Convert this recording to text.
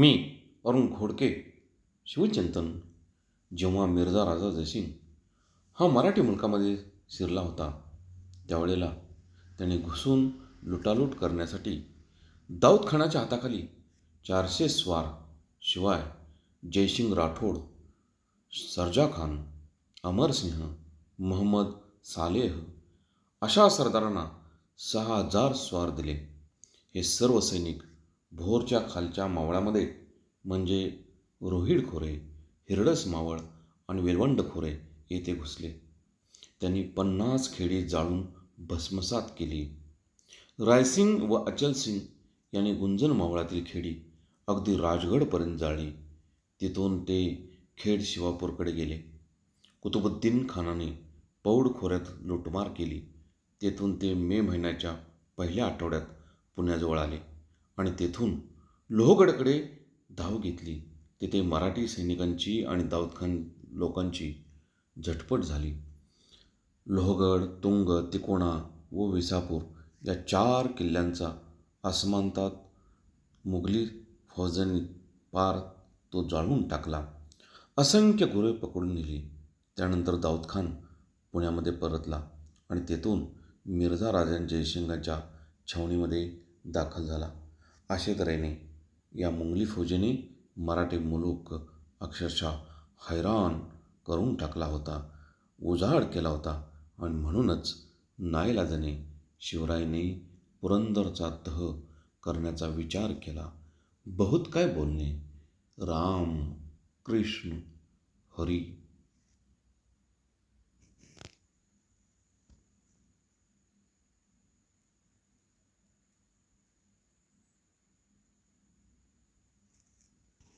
मी अरुण घोडके शिवचिंतन जेव्हा मिर्झा राजा जयसिंग हा मराठी मुलकामध्ये शिरला होता त्यावेळेला त्याने घुसून लुटालूट करण्यासाठी दाऊद खानाच्या हाताखाली चारशे स्वार शिवाय जयसिंग राठोड सरजा खान अमरसिंह मोहम्मद सालेह अशा सरदारांना सहा हजार स्वार दिले. हे सर्व सैनिक भोरच्या खालच्या मावळामध्ये म्हणजे रोहिड खोरे हिरडस मावळ आणि वेलवंड खोरे येथे घुसले. त्यांनी पन्नास खेडी जाळून भस्मसात केली. रायसिंग व अचलसिंग यांनी गुंजन मावळातील खेडी अगदी राजगडपर्यंत जाळली. तिथून ते खेड शिवापूरकडे गेले. कुतुबुद्दीन खानाने पौड खोऱ्यात लुटमार केली. तेथून ते मे महिन्याच्या पहिल्या आठवड्यात पुण्याजवळ आले. आणि तेथून लोहगडकडे धाव घेतली. तिथे मराठी सैनिकांची आणि दाऊदखान लोकांची झटपट झाली. लोहगड तुंग तिकोणा व विसापूर या चार किल्ल्यांचा आसमांतात मुघली फौजांनी पार तो जाळून टाकला. असंख्य गुरे पकडून नेली. त्यानंतर दाऊदखान पुण्यामध्ये परतला आणि तेथून मिर्झा राजांच्या जयसिंगाच्या छावणीमध्ये दाखल झाला. अशा तऱ्हेने या मुंगली फौजेने मराठी मुलूक अक्षरशः हैराण करून टाकला होता उजाड केला होता आणि म्हणूनच नाईलाजाने शिवरायने पुरंदरचा तह करण्याचा विचार केला. बहुत काय बोलणे? राम कृष्ण हरी